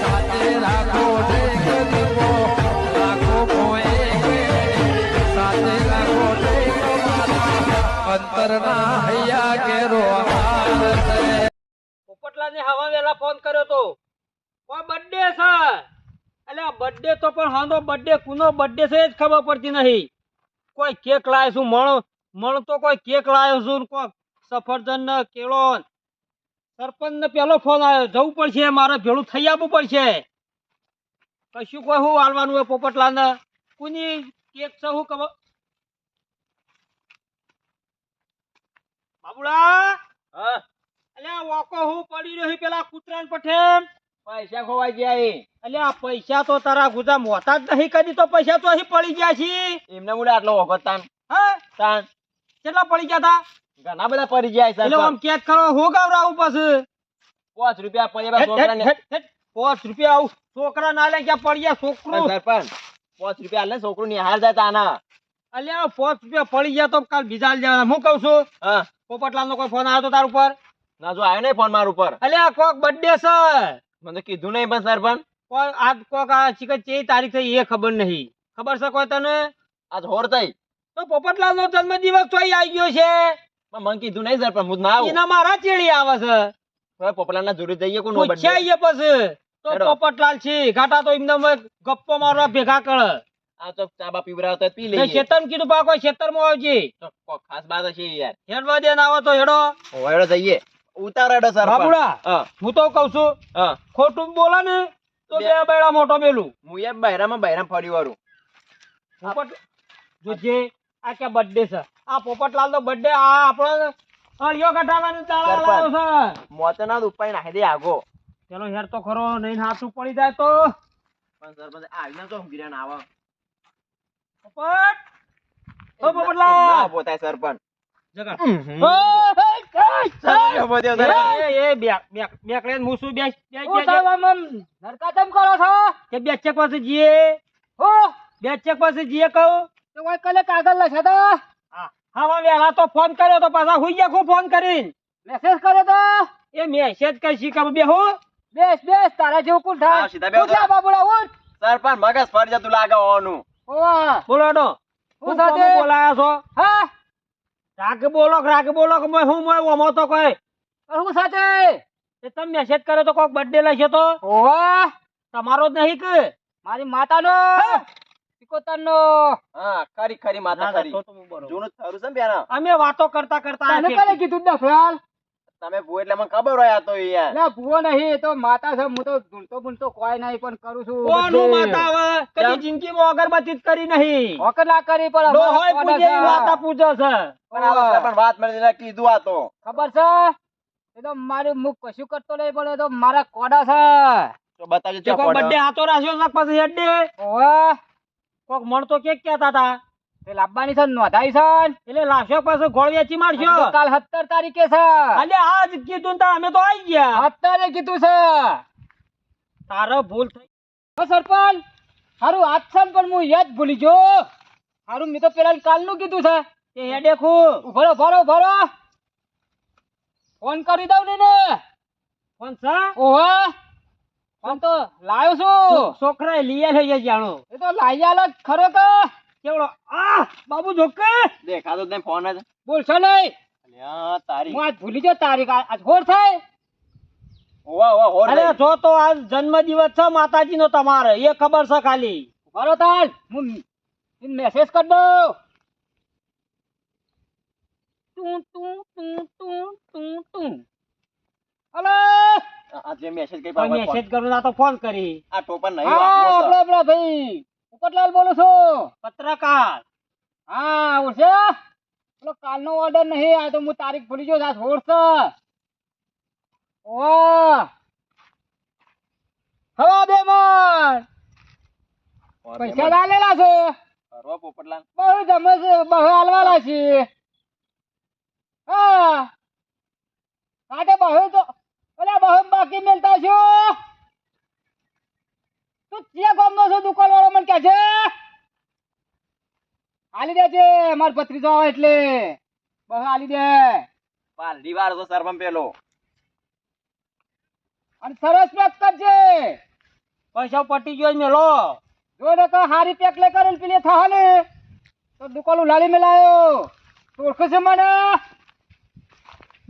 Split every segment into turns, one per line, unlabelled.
સાથે રાખો
હવા વેલા ફોન કર્યો તો કોઈ બર્થડે છે. એટલે બર્થડે તો પણ હાનો બર્થડે કુનો બર્થડે છે ખબર પડતી નહીં. કોઈ કેક લાવ્યો છું મણ તો કોઈ કેક લાવ્યો છું કોઈ સફરજન કેળો. સરપંચ ને પેલો ફોન આવ્યો જવું પડશે મારે ભેળું થઈ આવવું પડશે. કશું કોઈ હું હાલવાનું હોય પોપટલા ને કુની કેક છે હું ખબર? બાબુડા?
હા.
અલ્યા વાકો હું પડી રહ્યો પેલા કૂતરાન પઠે
પૈસા ખોવાઈ ગયા
અલ્યા પૈસા તો તારા ગુજા મોતા જ નહીં કદી તો પૈસા તો અહીં પડી ગયા છે.
એમને મુડે આટલો વખત તાન.
હા?
તાન.
કેટલા પડી ગયા તા?
ઘણા બધા પડી જાય
એટલે આમ કેક કરો હું ગવરાવું પછી?
પાંચ રૂપિયા પડ્યા છોકરાને.
પાંચ રૂપિયા આવું. છોકરા ના લે ક્યાં પડી ગયા છોકરું?
સરપંચ પાંચ રૂપિયા લે છોકરું નિહાર જાય તાના
અલ્યા પાંચ રૂપિયા પડી ગયા તો કાલ બીજા લઈ જવાના. હું કઉ છું
હા.
પોપટલાલ નો કોઈ ફોન આવ્યો તો તાર ઉપર?
ના જો આવ્યો નહીં ફોન માર ઉપર.
અલ્યા કોક બર્થડે છે.
મને કીધું નહીં પણ સરપંચ.
કોઈ આજ કોક આ ચિકન ચે તારીખ થઈ એ ખબર નહીં. ખબર છે કોઈ તને?
આજ હોર થઈ.
તો પોપટલાલ નો જન્મદિવસ તો અહીં આવી ગયો છે.
મને કીધું નહીં સરપંચ હું ના આવું.
એના મારા ચેડી આવે છે.
હવે પોપલાના જોડે જઈએ કોનો
પૂછ્યા પછી? તો પોપટલાલ છે. ઘાટા તો એમને ગપ્પો મારવા ભેગા કર.
આ તો ચા બા તો પી લઈએ.
ખેતર કીધું પાકો ખેતરમાં આવજે.
તો ખાસ બાત છે યાર.
હેડવા દે ના આવો તો હેડો.
હેડો જઈએ. ઉતારો હેડો સર
બાબુડા
હું.
તો કઉ છું ખોટું બોલે ને તો
બે-
બે મોટો મેલું.
હું યાર બૈરામાં બૈરામ ફરી વાળું.
જોજે આ કે બર્થડે છે? આ પોપટલાલ નો બર્થડે આ આપણો અળિયો
સરપંચ.
લાવ્યો છે.
મોતના ઉપાય નાખી દે આગો
ચલો યાર તો ખરો નહીં હાથું પડી જાય તો.
પણ સરપંચ આવીને તો ગિરાન આવો.
પોપટ! ઓ
ના
પોપટલાલ!
પોતાય સરપંચ.
જગા.
હમ.
ઓય,
ઊભો થયો સરપંચ.
એ એ બેક બેક બેક લઈને મૂસું બેસ બેસ
હું
બેસ,
સાહેબ
બેસ.
આમ આમ નરકા ચમ કરો છો?
કે બેચક પાસે જીએ
હો.
બેચક પાસે જીએ કહું?
કલે કાગળ લખ્યા તો?
હા વેલા તો ફોન કર્યો તો પાછા હુઈ ગયા ફોન કરી
મેસેજ કર્યો તો?
એ મેસેજ કઈ શીખા બેહો.
બેસ બેસ તારા જેવું કુલ થાય?
હા, સીધા બેહો તો.
ઉઠ બાબુડા ઉઠ.
સરપંચ મગજ ફરી જતું લાગે ઓનું.
ઓવા.
બોલો ડો
હું
હું
સાથે?
બોલાયા છો?
હા.
રાગ બોલો રાગ બોલો કે મેં હું મોય ઓમો તો કોઈ?
હું સાથે?
એ તમે મેસેજ કર્યો તો કોક બર્થડે લેશે તો
ઓવા.
તમારો જ નહીં કે?
મારી માતાનો? સિકોતરનો
હા ખરી ખરી માતા ખરી. જૂનું થયું છે ને બેના?
અમે વાતો કરતા કરતા
તને કલે કીધું ડફરાલ
તમે ભૂ એટલે મને ખબર હોય આ તો યાર
ના ભૂવો નહીં તો માતા છે હું તો ઢૂંઢતો ભૂંઢતો કોઈ નહીં પણ કરું છું
કોનું માતા હવે? કદી જિંદગીમાં અગરબત્તી જ કરી નહીં.
ના કરી પણ નો
હોય પૂજે માતા પૂજો છે.
પણ આ સરપંચ વાત મળી એટલે કીધું આ તો.
ખબર છે? એ તો મારી મુખ કશું કરતો નહીં પણ એ તો મારા કોડા છે.
તો બતાજો.
બર્થડે હાથો રાખ્યો છે પછી હેડે
ઓવે.
કોક મણ તો કેક કહેતા હતા?
તે લાવવાની છે નોંધાઈ છે
એટલે લાશો પાસે ગોળ વેચી મારશો.
કાલ સત્તર તારીખે છે.
અલે આજ કીધું ને અમે તો આવી ગયા.
અત્યારે કીધું છે.
તારો ભૂલ થઈ
સરપંચ હારું આજ છે પણ હું યાદ ભૂલી જો હારું મેં તો પેલા કાલનું કીધું છે.
તે હે ખું
ભરો ભરો ભરો ફોન કરી દઉં ને
ફોન છે?
ઓહે. તો લાયો છું.
છોકરાએ લઈ આલે જાણો.
એ તો લાઈ આલો ખરો તો.
કેવડો? આ બાબુ જોકે?
દેખાતો નહીં ફોન જ
બોલશો નહીં.
અલ્યા તારી.
હું આજ ભૂલી ગયો તારીખ. આજ હોર થાય.
ઓવા ઓવા હોર
અરે જો તો આજ જન્મ દિવસ છે માતાજીનો તમારે. એ ખબર છે ખાલી.
ભરો તાલ હું મેસેજ કર દઉં. તું તું તું તું તું તું. હલો!
આ- આ મેસેજ કઈ
કોઈ મેસેજ કરું ના તો ફોન કરી.
આ ટોપન નહીં
હા
વાપરો
આપડે ભાઈ. ઉપરલાલ બોલું છું.
પત્રકાર.
હા ઓળશે પેલો કાલનો ઓર્ડર નહીં આ તો હું તારીખ ભૂલી ગયો આજ હોર છે. હવા બે મણ પૈસા લાલેલા છે?
કરવા પોપટલાલ.
બહુ જમે છે બહુ હાલવાલા છે હા. કાટે બહુ તો ઓલા બહુ બાકી મેલતા છો? તું ચિયા ગામનો છો દુકાન વાળો મને કહે છે આલી દેજે માર ભત્રીજો આવે એટલે. બહુ આલી દે.
પાલ વાર તો સરપમ પેલો.
અને સરસ પેક કરજે.
પૈસા પટી ગયો મેલો.
જો ને તો હારી પેક લે કરે પેલી થા ને. તો દુકાન લાલી મેલાયો. તો ઓળખે છે મને?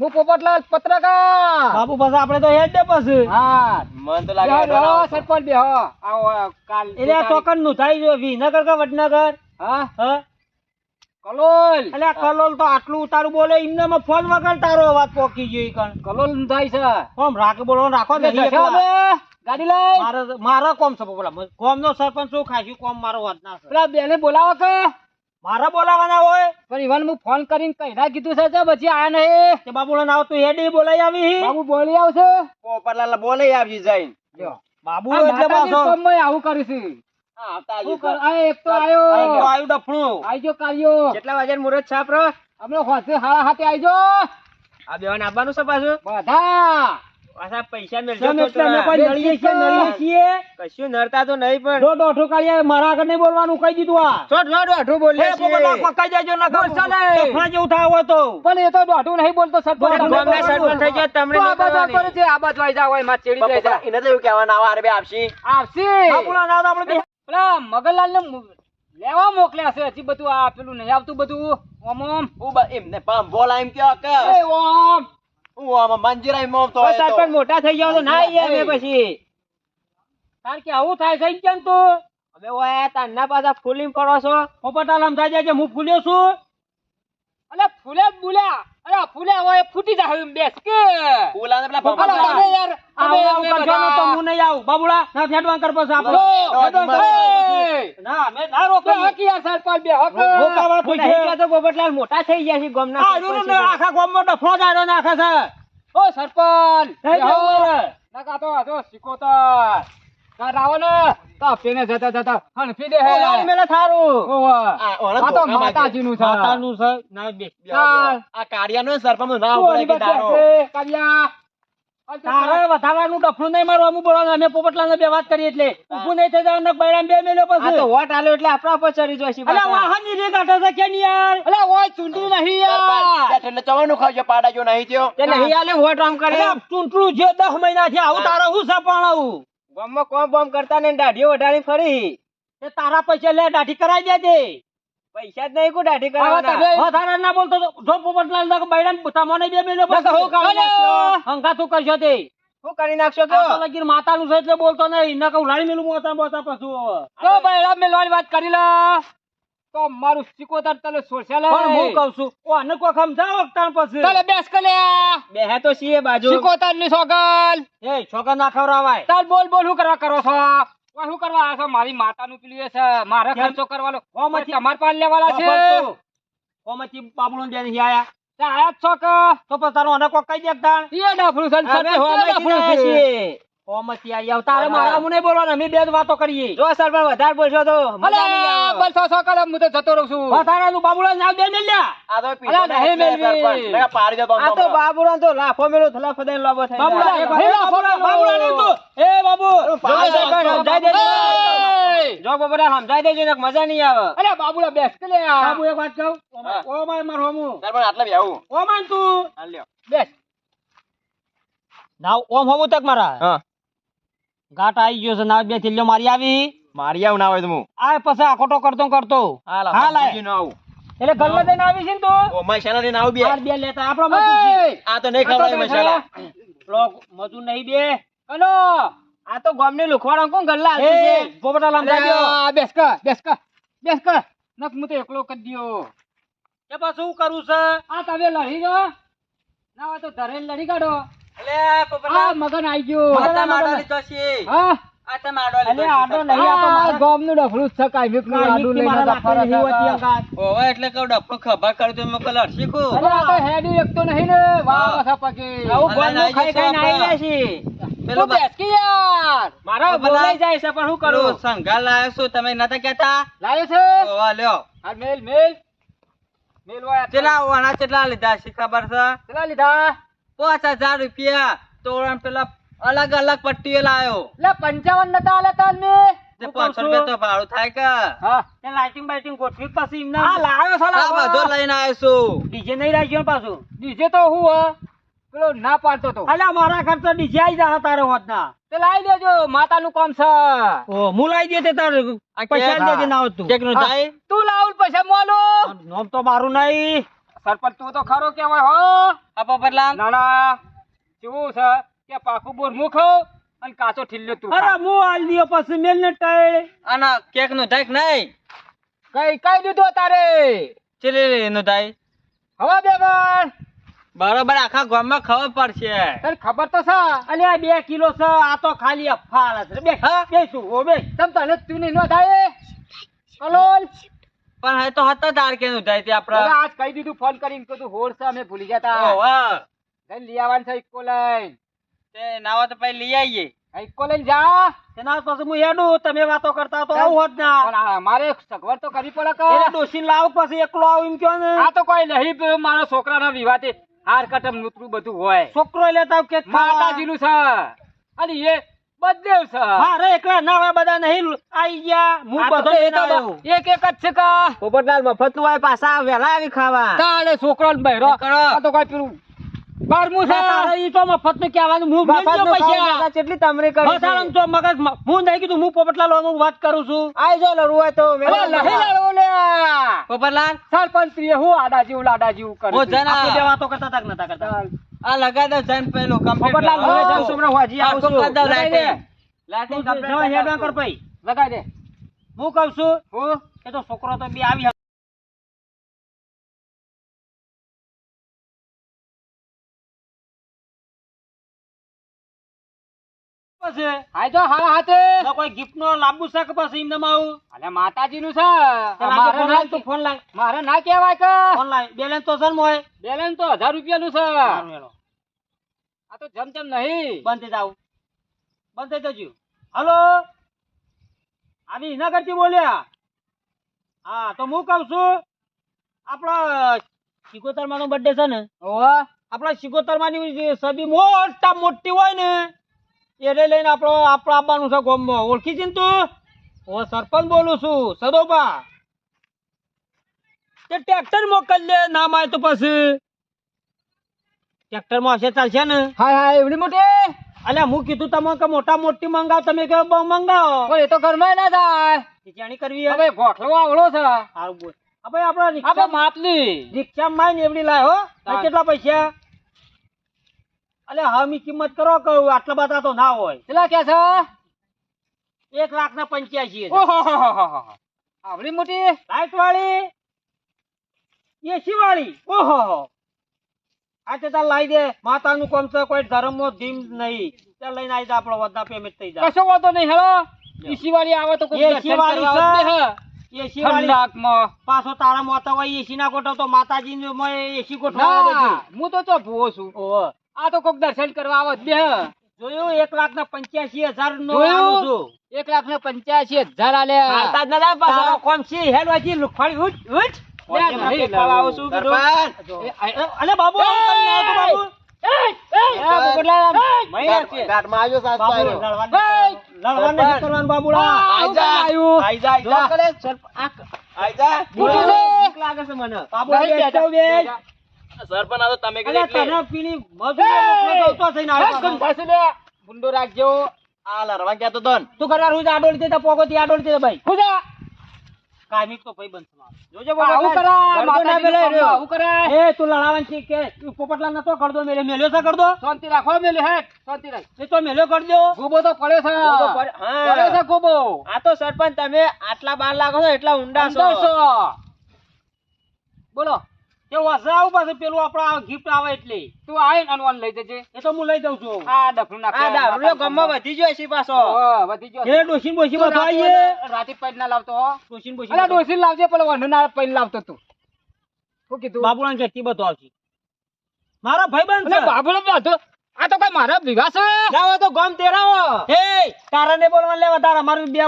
હું પોપટલાલ પત્રકાર.
બાપુ પછી આપણે તો હેડ દે પછી.
હા.
મન તો લાગે
બેહો,
હેડો ના
સરપંચ બેહો આવો આવો, કાલ
એટલે આ ચોકનનું થાય જો વિનગર કે વડનગર?
હા?
હા?
કલોલ.
એટલે કલોલ તો આટલું તારું બોલે એમને માં ફોન વગર તારો અવાજ પોકી ગયો કણ.
કલોલનું થાય છે.
કોમ રાખે બોલો રાખો
હવે? ગાડી લઈ.
મારે મારા કોમ છે બોલા કોમ નો સરપંચ શું ખાશું કોમ મારો વાત ના છે.
પેલા બેને બોલાવો કે?
મારા બોલાવાના હોય?
પણ ઈવન હું ફોન કરીને કહીના કીધું છે તો પછી આયા નહીં.
કે બાબુલા ના તું હેડી બોલાઈ આવી
બાબુ બોલી આવશે?
પોપટલાલ બોલાઈ આવી જઈને.
લ્યો.
બાબુ એટલે પાછો.
કોમમાં આવું કર્યું છે.
હા આવતા.
આ એક તો આયો.
આયુ ડફણું.
આઈજો કાલ્યો
કેટલા વાગ્યા મુહૂર્ત છે આપણો
હમણાં હાડા હાથે આઈજો.
આ બેવાને આવવાનું છે પાછું?
બધા.
પાછા પૈસા
તમે એટલે અમે કોઈ નળીએ છીએ નળીએ છીએ.
કશું નડતા તો નહીં પણ.
દોઢ દોઢું કાઢીએ મારા આગળ નહીં બોલવાનું કહી દીધું આ.
ચોટ ચોટ અઠું
એ પોપટલાલ પકાઈ જાજો નકર
બોલશો નહીં.
ડફણા જેવું થાય તો.
પણ એ તો દોઢું નહીં બોલતો સરપંચ
દોઢું
તમને
ગામના
બોલવાનું.
સરપંચ થઈ ગયા, તમને
આ
નહીં
બાજુ છે, આ બાજુ આઈ જાઓ, એમાં ચેડી જાય છે.
એને તો એવું કહેવાનું આવા હારે બે આપશી.
આવશે
બાબુલા ના આપણે
પેલા મગનલાલ ને લેવા મોકલ્યા છે હજી બધું આ પેલું નહીં આવતું બધું. ઓમ ઓમ.
હું એમને બોલા એમ કે.
ઓમ.
સરપંચ મોટા થઈ જાવ તો ના આવીએ પછી. કારણ કે આવું થાય છે કેમ તું?
હવે ઓય તારના પાછા ફૂલીમ પડો છો.
પોપટાલ આમ થાય છે હું ફૂલ્યો છું.
અલે ફૂલે બોલ્યા અરે ફૂલે હોય ફૂટી જાય એમ બેસ કે?
ફૂલાને પેલા ભમરડા.
તમે યાર અમે અમે
આવું કરશો ને તો. હું નહીં આવું. બાબુલા ના ફેટવાન કર પછી આપણે.
લો,
હેડવાન કર.
એ,
ના અમે ના રોકો
હકી યાર સરપંચ બે હક.
રોકાવા પૂછે
તો પોપટલાલ મોટા થઈ ગયા છે ગામના
આ આખા ગામમાં ડફો જાડો નાખે છે.
ઓ સરપંચ.
થઈ
બેહો.
જાવ
તો સિકોતર ને તો પેને જતા જતા હણફી દે હે
લાલ મેલે થારું.
ઓવે.
આ
તો
માતાજી
નું છે.
માતાનું છે. ના બે.
આ કાળિયાનું સરપંચનું
નામનું
પડે કે
અંદર
દાડો.
તારે વધારાનું ડફણું નહીં મારવા અમુક બોલવાનું અમે પોપટલાને બે વાત કરી એટલે. ઊભું નહીં થઈ જવાનું બૈરામ બે મેલ્યો પછી.
વોટ આલ્યો એટલે આપણા ઉપર ચડી જોઈશે
અલા વાહનની રે કાઢે છે કે નહીં યાર?
અલા ઓય ચૂંટણી નહીં યાર.
એટલે ચવાનું ખાવજો પાડા જો નહીં થયો.
તે નહીં આલે વોટ આમ કરે. ચૂંટણું જે દસ મહિના થી આવું તારે હું સપાણાવું
ગામમાં કોમ બોમ કરતા ને દાઢીઓ વઢાડી ફરી?
તે તારા પૈસા લે દાઢી કરાઈ દે તે
પૈસા જ નહીં કો દાઢી કરવાના.
વધારે ના બોલતો જો પોપટલાલ ના બૈરામ તમને બે મેલ્યો
નકર હું કામ.
હંગા તું કરશો તે?
હું કરી નાખશો
તો લગીર માતાનું છે એટલે બોલતો નહીં. નકર લાડી મેલું મોતા મોતા પશુ
તો બૈડા મેલવાની વાત કરી લો. તો મારું સિકોતર તને સોશિયલ
પણ હું કહું છું ઓ કો સમજાવો તાણ પછી.
તને બેસ કલે લે.
બે હે તો સીએ બાજુ.
સિકોતરની સોગલ.
એ છોકરા ના ખવરાવાય
તાર બોલ બોલ હું કરવા કરો છો? ઓય શું કરવા આવ્યા છો? મારી માતાનું પેલું એ છે. મારે ખર્ચો કરવાનો
ઓમાંથી-
તમાર પાસે લેવાલા છે.
ઓમાંથી બાબુલો ને બેન આયા.
તે આયા છો કે?
તો પછી તારો આને કો કઈ દે તાણ.
ઈ ડફરું છે ડફરું
આવ્યા
છે.
છીએ.
ઓમાંથી આઈ આવ તારે મારા આમ નહીં બોલવાનું અમે બે જ વાતો કરીએ.
જો સરપંચ વધારે બોલશો તો મજા નહીં
અલે
આવે.
બસો સો કરે હું તો જતો રહું છું.
વધારાનું બાબુલો નામ દે ને લ્યા
આ તો પીધો
અલા,
ને
નહીં
એટલે
મેળવી.
સરપંચ. મેં પાડી દો તો
આ તો
બાબુરાન તો લાફો મેલો થલા ફદાઈને લાંબો થઈ
બાબુલા
જાય.
એ ભાઈ બાબુલા બાબુલા ને તું એ બાબુ.
પાડી દો, સરપંચ, સમજાઈ દેજો. ને મજા નહીં આવે.
અરે બાબુલા બેસ કે લે
બાબુ એક વાત કહું. ઓ માય માર હોમું.
સરપંચ આટલે આવું
ઓ માન તું.
બેસ.
નાવ ઓમ હોમું તક મારા.
હા.
ઘાટ આવી ગયો છે ના બે થેલીઓ મારી આવી.
મારી આવું ના હોય તો હું.
આ પછી આખોટો કરતો કરતો.
હાલ
હાલ
આવું.
એટલે ગલ્લો દઈને આવી છે ને તું?
ઓ માય શાના લઈને આવું બે.
બાર બે લેતા આપણો મજૂર
આ તો નહીં
આ
ખવડાય. મસાલા
પેલો મજૂર નહીં બે.
કનો
આ તો ગામની લુખવાડા કોણ ગલ્લા
એ પોપટા લાંબા
અરે
દ્યો.
આ બેસ કર બેસ કર બેસ કર. નક હું તો એકલો કરી દયો.
એ પાછું શું કરવું છે?
આ તમે લડી ગયો? ના હોય તો ધરેલ લડી કાઢો.
અલે
આ મગન આઈ ગયો.
માતા માડો લીધો છે.
હા.
આ તમે આડો
અલે આડો નહીં આ મારા
ગામનું ડફરું જ છે કાંઈ વીકનું આડું લઈને
મારા
જતા ફરે
લાકડી
છે.
નહીં હોતી અંગાત.
ઓવે એટલે કહું ડફો ખભા કરી તો મેં કલર શીખું.
આ તો હેડી એકતો નહીં ને. વાહ વસા પગે
આવું
અલે
ગોળનું ખાઈ ખાઈને
નાઈ
ગયા છે.
પેલો
તું યાર.
મારા બોલાઈ જાય છે પણ શું કરું?
સંઘાલ લાયો છું તમે નતા કેતા
લાયો છે.
ઓવા લ્યો.
આ મેલ મેલ. મેલ વાય
ચેલા વાના ચેટલા લીધા છે ખબર છે?
લીધા?
પાંચ હજાર રૂપિયા. તોરણ પેલા અલગ અલગ પટ્ટીઓ લાયો.
લે પંચાવન નતા આલે તાર મે
તે પાંચસો રૂપિયા તો ભાડું થાય કે?
હા.
તે લાઇટિંગ બાઇટિંગ ગોઠવી પછી એમને
આ લાયો
આ બધો લઈને આવ્યો છું.
ડીજે નહીં રાખ્યો પાછું.
ડીજે તો હું હા. પેલો ના પાડતો તો.
અલ્યા મારા ખર્ચો ડીજે આવી જા તારે હોતના.
તે લાવી દેજો માતાનું કામ છે.
ઓ હું લાવી દે તે તાર. પૈસા દેજે ના હોત તું
નું
તું લાવું પૈસા મોલો.
નોમ તો મારું નહીં.
સરપંચ તું તો ખરો કેવાય હો.
આ પોપટલાલ
નાના ના. કેવું છે? કે પાકું બોર મુખ અને કાચો ઠીલ્યો તું
અરે મુ આલ દિયો પછી મેલ ને ટાઈડ
આના કેકનું ઢાક નહીં.
કઈ કઈ દીધો તારે?
ચીલી નું થાય
હવા બેગન
બરોબર આખા ગામમાં ખબર પડશે.
તને ખબર તો છે?
અલ્યા બે કિલો છે આ તો ખાલી અફાળ છે. બે
હા?
બે શું ઓ બે
તમ તને તું નહીં થાય કલોલ
પણ હવે તો હતા તાર કે નું થાય તે આપડે
આજ કહી દીધું ફોન કરીને કીધું હોર છે અમે ભૂલી જતા
ઓહો.
જઈને લઈ આવવાનું છે ઇકો લઈને.
તે નાવા તો પછી લઈ આવીએ
ઇકો લઈને જા.
એના પછી હું હેડું તમે વાતો કરતા તો આવું હોત ના
પણ સગવડ તો કરવી પડે કે?
ડોસીને લાવ પછી એકલો આવું એમ કયો ને.
આ તો કોઈ નહીં મારા છોકરાના વિવાદે હાર કટમ નૂતરું બધું હોય.
છોકરો લેતા કે
માતાજીનું છે. અને એ બધેવ છે
અરે એકલા ના બધા નહીં આઈ ગયા. હું
તો
બધો
તો. એક એક જ છે કા.
પોપટલાલ મફતનું હોય પાછા વેલા આવી ખાવા.
તારે છોકરો ને બહેરો. આ તો કઈ પેલું બારમું છે.
તારે ઈ તો મફતનું કહેવાનું. હું મેલજો પૈસા.
કેટલી તમરી
બસ આમ તો મગજ હું નહીં કીધું હું પોપટલાલ હું વાત કરું છું.
આઈ જો લડવું હોય તો
અરે નહીં લડવું લે.
પોપટલાલ?
સરપંચ હું આડા જીવ લાડા જીવ કરું.
જન.
આપણે વાતો કરતા તક નતા કરતા?
આ લગાઈ દો જન પેલું.
હવે જાઉં છું, હમણાં હોજી આવું છું.
કરી દો lighting. Lighting complete
જવા
કરી
પઈ.
દે
હું કહું છું
હું
કે તો છોકરો તો બી આવી પછી
હાય તો હા હાથે.
તો કોઈ ગિફ્ટ નો લાંબુ છે કે ઇમને એમને અને
માતાજી નું છે
મારે
ના
તું ફોન લાય.
મારે ના કહેવાય કે.
ફોન લાય. બેલેન્સ તો જન્મ હોય.
બેલેન્સ તો હજાર રૂપિયાનું છે.
સારું
આ તો જમ જમ નહીં.
બંધ થઈ જાવ બંધ થઈ જજો. હલો? આવી એના કરતી બોલ્યા? હા તો હું કહું છું આપણા શિકોતરમાં બર્થડે છે ને.
ઓવા
આપણા સિકોતરની સબી મોટા મોટી હોય ને એને લઈને આપણો આપણો આવવાનું છે ગોમમાં ઓળખી છે ને તું? હું સરપંચ બોલું છું. સદોબા તે ટ્રેક્ટર મોકલ દે ના માય તો પછી. ટ્રેક્ટરમાં હશે ચાલશે ને?
હા હા એવડી મોટી?
અલ્યા હું કીધું તમે કે મોટા મોટી મંગાવ તમે કે બહુ મંગાવો?
એ તો ઘરમાં ના થાય.
જાણી કરવી
હવે ગોઠલો આવડો છે.
સારું બોલ. હવે આપણા
આપણે
રિક્ષા
માપલી
રિક્ષા માં ને એવડી લાય હો. કેટલા પૈસા? અલે હમી કિંમત કરો કહું આટલા બધા તો ના હોય?
કેટલા કે છે?
એક લાખ ના પંચ્યાસી
આવડી મોટી?
લાઈટ વાળી? એસી વાળી? ઓહો આ તે તાર લાવી દે. માતાનું કોમ છે કોઈ ધર્મમાં ધીમ નહીં. ચાલ લઈને આવી આપણો વધા પેમેન્ટ થઈ જાય
કશો વાંધો નહીં હેલો એસી વાળી આવે તો
એસી વાળી એસી વાળી પાછો તારા મોતા હોય એસી ના ગોઠવ તો માતાજી એસી ગોઠવા
હું તો ચો ભૂવો છું.
ઓહો.
આ તો કોક દર્શન કરવા આવો બે.
જોયું? એક લાખ ના પંચ્યાસી હજાર નો? આલું
એક લાખ ને પંચ્યાસી હજાર આલ્યા
હાલતા જ નતા પાછા.
તારો કોમ છે? હેલવાજી લુખવાડી ઉઠ ઉઠ. અલે બાબુ બાબુ. બાબુડા. કરે.
સરપંચ આ તમે કીધું એટલે.
તને પીની મજૂરી મોકલો તો થઈને આવ્યો કોણ.
ગંધાશે લે. ભૂંડો રાખજો.
આ લરવા ગયા તો તન.
તું કરવા રોજ આડોળી દેતા પોગોથી આડોળ દેતા ભાઈ.
ખુદા
કાયમિક તો ભાઈ બંધ માર. જોજો
આવું
કરા
માતા
પેલા
આવું કરા
એ તું લડાવન છે કે તું પોપટલાલ નતો કરદો મેલે મેલ્યો છે કરદો
શાંતિ રાખો મેલે હે શાંતિ રાખ.
એ તો મેલ્યો કરી દો
ગોબો તો પડે છે.
ગોબો પડે- હા.
પડે છે ગોબો.
આ તો સરપંચ તમે આટલા બાર લાગો છો એટલા ઊંડા છો.
બોલો.
તે વસાવ પાસે પાછું પેલું આપડા ગિફ્ટ આવે એટલે.
તું આય ને અનવાન લઈ જજે.
એ તો હું લઈ દઉં છું.
આ ડફલું નાખ.
આ દારૂડિયો ગમમાં વધી ગયો છે પાછો.
વધી ગયો
એ ડોશીન બોશી
માં
બધું
રાતે પૈન ના લાવતો હો.
ડોશીન બોશી
અલા
બધું.
લાવજે પેલો વંઢ ના પૈડ લાવતો તું. શું કીધું?
બાબુલાલ ઘેરથી બધો આવશે. મારો ભાઈબંધ છે.
બાબુલો બધો આ તો કઈ મારા વિવાહ છે?
જાઓ તો ગામ તેરાવો.
એ તારા ને બોલવા લેવા તારા મારું બે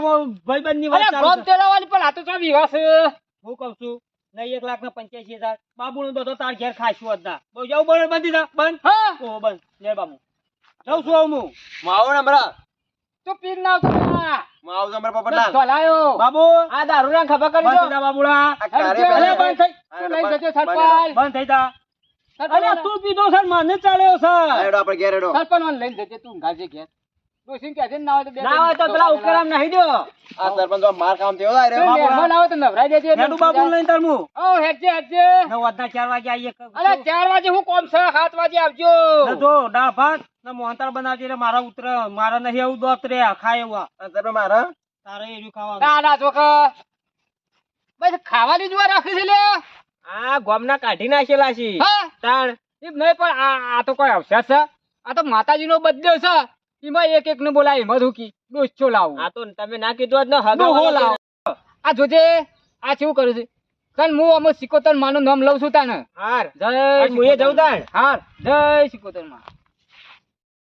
ભાઈબંધની વાત ચાલુ
ગોમ
છે.
પણ આ તો વિવાહ છે?
હું કઉ છું નહીં એક લાખ ના પંચ્યાસી હજાર. બાબુ નું બધો તાર ઘેર ખાશું જ ના બહુ જવું બંધ બંધી જા બંધ.
હા.
ઓહો બંધ. લે બાબુ જઉં છું હું.
માવો હમણાં
તો પીર ના આવતો ના.
માવો નંબર
બસ
પોપટલાલ
ધોલાયો
બાબુ
આ દારૂડિયા ખબર કરી દો.
બાબુડા બંધ થઈ.
તું લઈ જજો સરપાલ
બંધ થઈ જા. અરે તું પીધો સર. માને મને સર.
આપણે ઘેર
સરપંચ મને લઈને જજે તું ગાજે ઘેર. ડોશીને કહેજે ને ના હોય તો
ના હોય તો પેલા ઉકેરામ નાહી દો
આ સરપંચ માર કામ થયો તારે
મહેમાન આવે તો નવરાઈ દેજે એટલે
બાબુ લઈને તરમું
ઓ હેડજે હેડજે
ને વધના ચાર વાગે આવીએ
અરે ચાર વાગે હું કોમ છે? સાત વાગે આવજો.
ને જો દાળ ભાત. ને મોહનતાળ બનાવજે એટલે મારા ઉતર મારા નહીં આવું દોત રે ખાય એવા.
સરપંચ મારા?
તારે ખાવાનું.
ના ના છોકરા બસ ખાવાની જ રાખી છે લે.
આ ગોમના કાઢી નાખેલા છે.
હા.
તાણ.
નહીં પણ આ આ તો કોઈ અવસર છે. આ તો માતાજીનો બર્થડે છે. એમાં એક એક ને બોલાય એમાં કી ડોસો લાવું.
આ તો તમે ના કીધું જ ને હગા
લાવો. આ જોજે આ શું કરું છે? તન હું અમે સિકોતર માનું નામ લઉં છું તાને.
હાર.
જય
હું એ જઉં તાણ?
હાર. જય સિકોતરમાં